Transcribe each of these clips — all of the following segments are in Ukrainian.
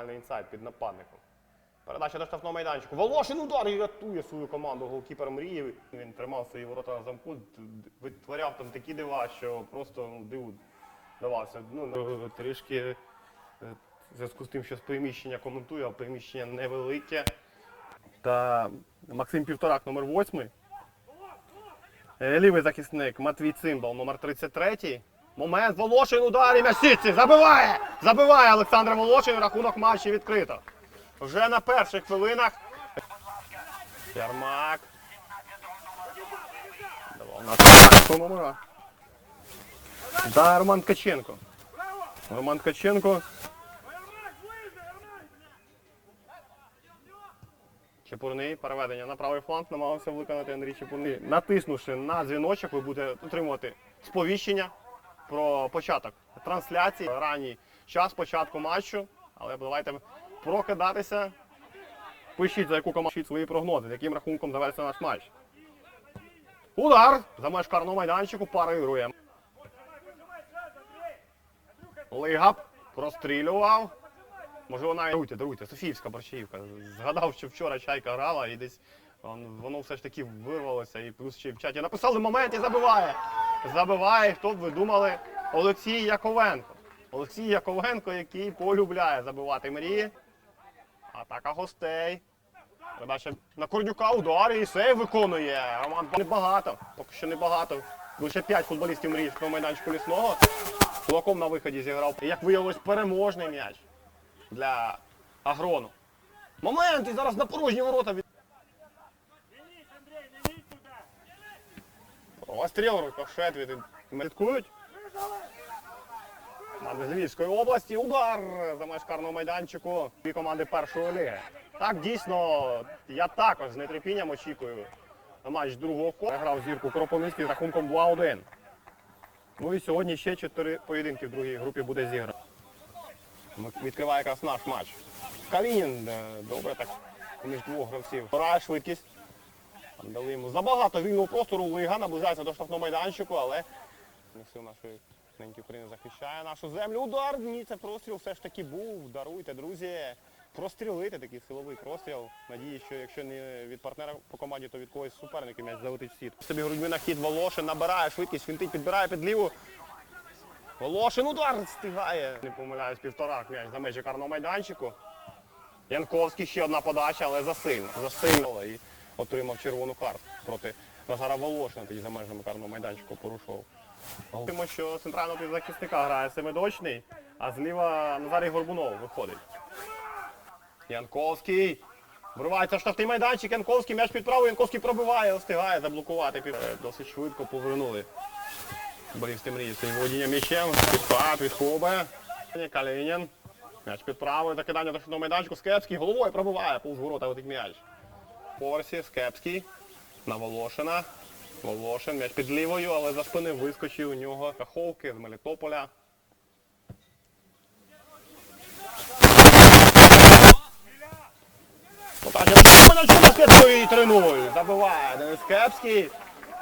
Буквально інсайд під нападником. Передача до штрафного майданчику. Волошин удар і рятує свою команду. Голкіпер мріяв. Він тримав свої ворота на замку, витворяв там такі дива, що просто ну, диву давався. Ну, трішки е, в зв'язку з тим, що з приміщення коментую, а приміщення невелике. Та Максим Півторак, номер 8. Е, Лівий захисник Матвій Цимбал, номер 33. Момент Волошин удар і м'ясіці. Забиває! Забиває Олександр Волошин. Рахунок матчі відкрито. Вже на перших хвилинах. Ярмак. Давав на Роман Ткаченко. Роман Ткаченко. Чепурний, переведення на правий фланг намагався виконати Андрій Чепурний. Натиснувши на дзвіночок, ви будете отримувати сповіщення про початок трансляції, ранній час початку матчу. Але давайте прокидатися. Пишіть, за яку команду свої прогнози, з яким рахунком завершиться наш матч. Удар! За меж майданчику парирує. Лигап прострілював. Можливо, навіть даруйте, даруйте, Софіївська борщаївка. Згадав, що вчора чайка грала і десь воно все ж таки вирвалося. І плюс ще в чаті написали момент і забиває. Забиває, хто б ви думали, Олексій Яковенко. Олексій Яковенко, який полюбляє забивати мрії. Атака гостей. Передача на Корнюка удар і сейв виконує. Роман небагато, поки що небагато. Лише 5 футболістів мрії в майданчику лісного. Кулаком на виході зіграв. І, Як виявилось, переможний м'яч для Агрону. Момент! І зараз на порожні ворота від. Постріл, рикошет від слідкують. Команди з Львівської області. Удар за меж майданчику. Дві команди першої ліги. Так, дійсно, я також з нетерпінням очікую на матч другого кола. Грав зірку Кропивницький з рахунком 2-1. Ну і сьогодні ще чотири поєдинки в другій групі буде зіграно. Відкриває якраз наш матч. Калінін е, добре так між двох гравців. Грає швидкість. Дали йому забагато вільного простору. Лига наближається до штрафного майданчику, але не сил нашої неньки України захищає нашу землю. Удар. Ні, це простріл все ж таки був. Даруйте, друзі. Прострілити такий силовий простріл. Надію, що якщо не від партнера по команді, то від когось суперника м'яч залетить в сіт. Собі грудьми на хід Волошин набирає швидкість, фінтить, підбирає під ліву. Волошин удар встигає. Не помиляюсь, півторак м'яч за межі карного майданчику. Янковський ще одна подача, але засильно. Засильно отримав червону карту проти Назара Волошина, тоді за межами карного майданчику порушував. Тому що центрального півзахисника грає Семидочний, а зліва Назарій Горбунов виходить. Янковський. Вривається штрафний майданчик, Янковський м'яч під правою, Янковський пробиває, встигає заблокувати. Е, Досить швидко повернули. Болівські мрії своїм володінням м'ячем. Підпад від Хобе. Калинін. М'яч під правою, закидання до штрафного майданчику. Скепський головою пробиває, повз ворота летить м'яч. Поверсі, Скепський. На Волошина. Волошин, м'яч під лівою, але за спини вискочив у нього Каховки з Мелітополя. Скепської 3-0. Забиває Денис Скепський.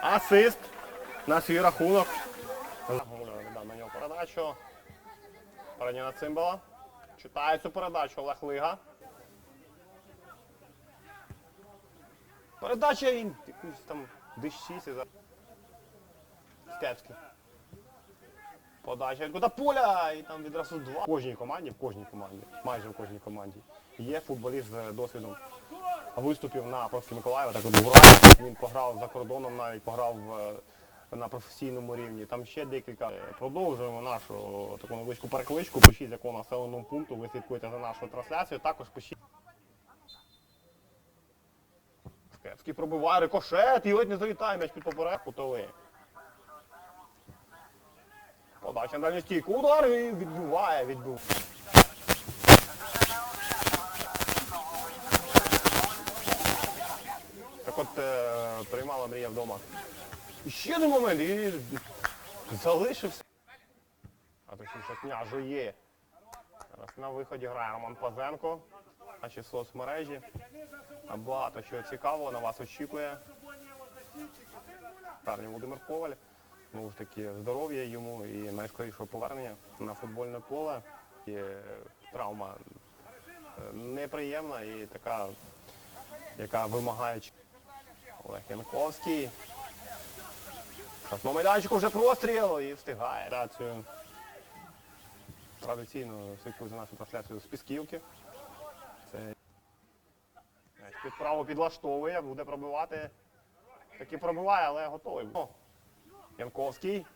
Асист на свій рахунок. Дав на нього передачу. Передня цимбала. Читає цю передачу Олег Лига. Передача він якусь там дещісі за Стецький. Подача від поля і там відразу два. В кожній команді, в кожній команді, майже в кожній команді є футболіст з досвідом виступів на профі Миколаєва, так от в Він пограв за кордоном, навіть пограв на професійному рівні. Там ще декілька. Продовжуємо нашу таку невеличку перекличку. Пишіть якого населеного пункту, ви слідкуєте за нашою трансляцією. Також пишіть. Скепський пробиває рикошет і ледь не залітає м'яч під поперек кутовий. Подача на дальню стійку. Удар і відбиває, відбиває. Так от е, приймала мрія вдома. І ще один момент і залишився. А точніше княжує. Зараз на виході грає Роман Пазенко. Наші соцмережі. Багато чого цікавого на вас очікує. Парні Володимир Коваль. Знову ж таки, здоров'я йому і найскорішого повернення на футбольне поле. І, е, травма е, неприємна і така, яка вимагає. Олег Янковський. На майданчику вже простріл і встигає. Рацію. Традиційно слідкую за нашу трансляцію з Пісківки. Під право підлаштовує, буде пробивати. Таки пробиває, але готовий. О, Янковський.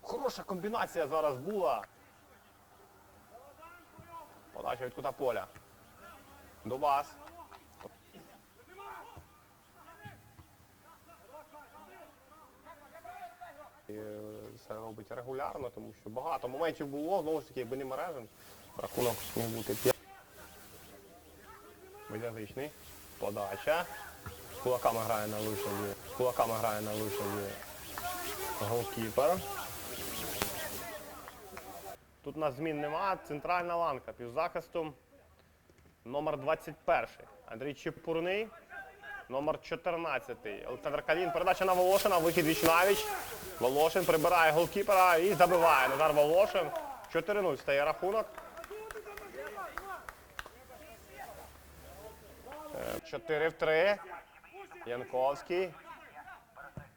Хороша комбінація зараз була. Подача від кута поля. До вас. І е, це робить регулярно, тому що багато моментів було, знову ж таки, якби не мережен, рахунок міг бути 5. Медязичний. Подача. З кулаками грає на вишиві. З кулаками грає на вишиві. Голкіпер. Тут у нас змін нема. Центральна ланка півзахисту. Номер 21. Андрій Чепурний. Номер 14. Олександр Калін. Передача на Волошина. Вихід вічнавіч. Волошин прибирає голкіпера і забиває. Назар Волошин. 4-0 стає рахунок. 4 в 3. Янковський.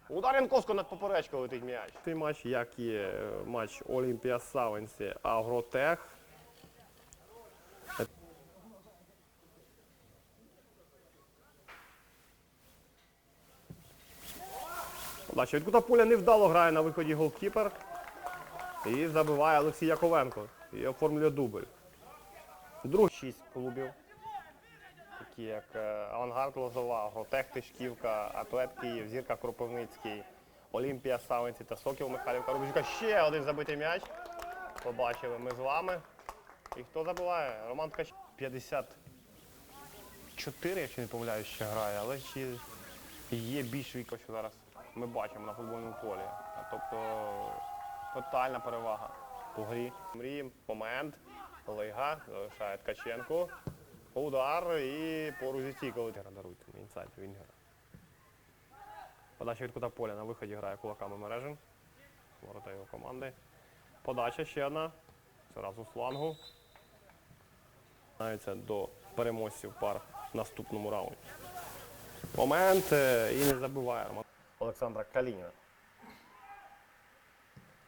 Удар Янковського над поперечкою летить м'яч. Цей матч, як і е, матч Олімпія Савенсі Агротех. Подача від кута невдало грає на виході голкіпер. І забиває Олексій Яковенко. І оформлює дубль. Друг 6 клубів такі як е, Авангард Лозова, Агротех Тишківка, Атлет Київ, Зірка Кропивницький, Олімпія Савинці та Сокіл Михайлівка Рубіжка. Ще один забитий м'яч. Побачили ми з вами. І хто забиває? Роман Ткач 54, якщо не помиляюсь, ще грає, але ще є більш віко, що зараз ми бачимо на футбольному полі. Тобто тотальна перевага по грі. Мрієм, момент, Лейга, залишає Ткаченко. Удар і поруч зі стійкою даруйте мені інсайд Вінгера. Подача від кута поля на виході грає кулаками мережин. Ворота його команди. Подача ще одна. Зразу з флангу. Знається до переможців пар в наступному раунді. Момент е, і не забиває Олександра Калініна.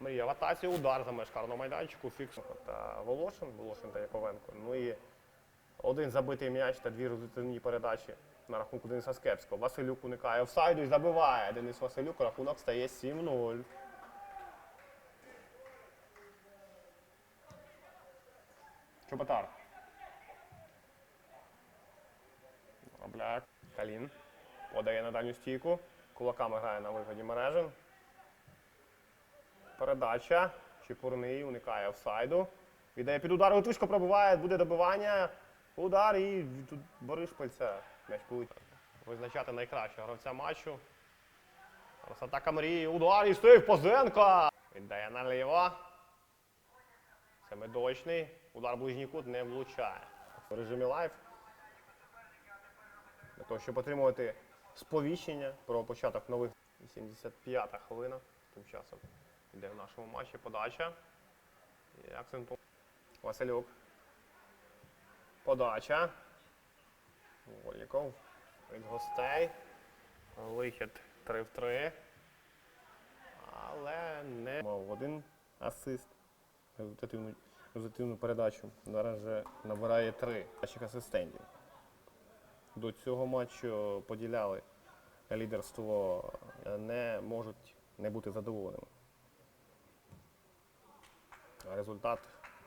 Мрія в удар за меж карного майданчику, фікс та Волошин, Волошин та Яковенко. Ну і один забитий м'яч та дві результативні передачі на рахунку Дениса Скепського. Василюк уникає офсайду і забиває. Денис Василюк, рахунок стає 7-0. Чоботар. Робляк. Калін. Подає на дальню стійку. Кулаками грає на виході мережин. Передача. Чепурний уникає офсайду. Віддає під удар, Литвишко пробиває, буде добивання. Удар і тут Борис Пальця. М'яч полетів. Визначати найкращого гравця матчу. Зараз атака мрії. Удар і стоїть Позенко. Віддає наліво. Семидочний. Удар ближній кут не влучає. В режимі лайв. Для того, щоб отримувати сповіщення про початок нових 85-та хвилина. Тим часом йде в нашому матчі подача. Акцент Василюк. Подача. Вольников. Від гостей. Вихід 3 в 3. Але не мав один асист. Результативну, результативну передачу. Зараз вже набирає три наших асистентів. До цього матчу поділяли лідерство, не можуть не бути задоволеними. resultado?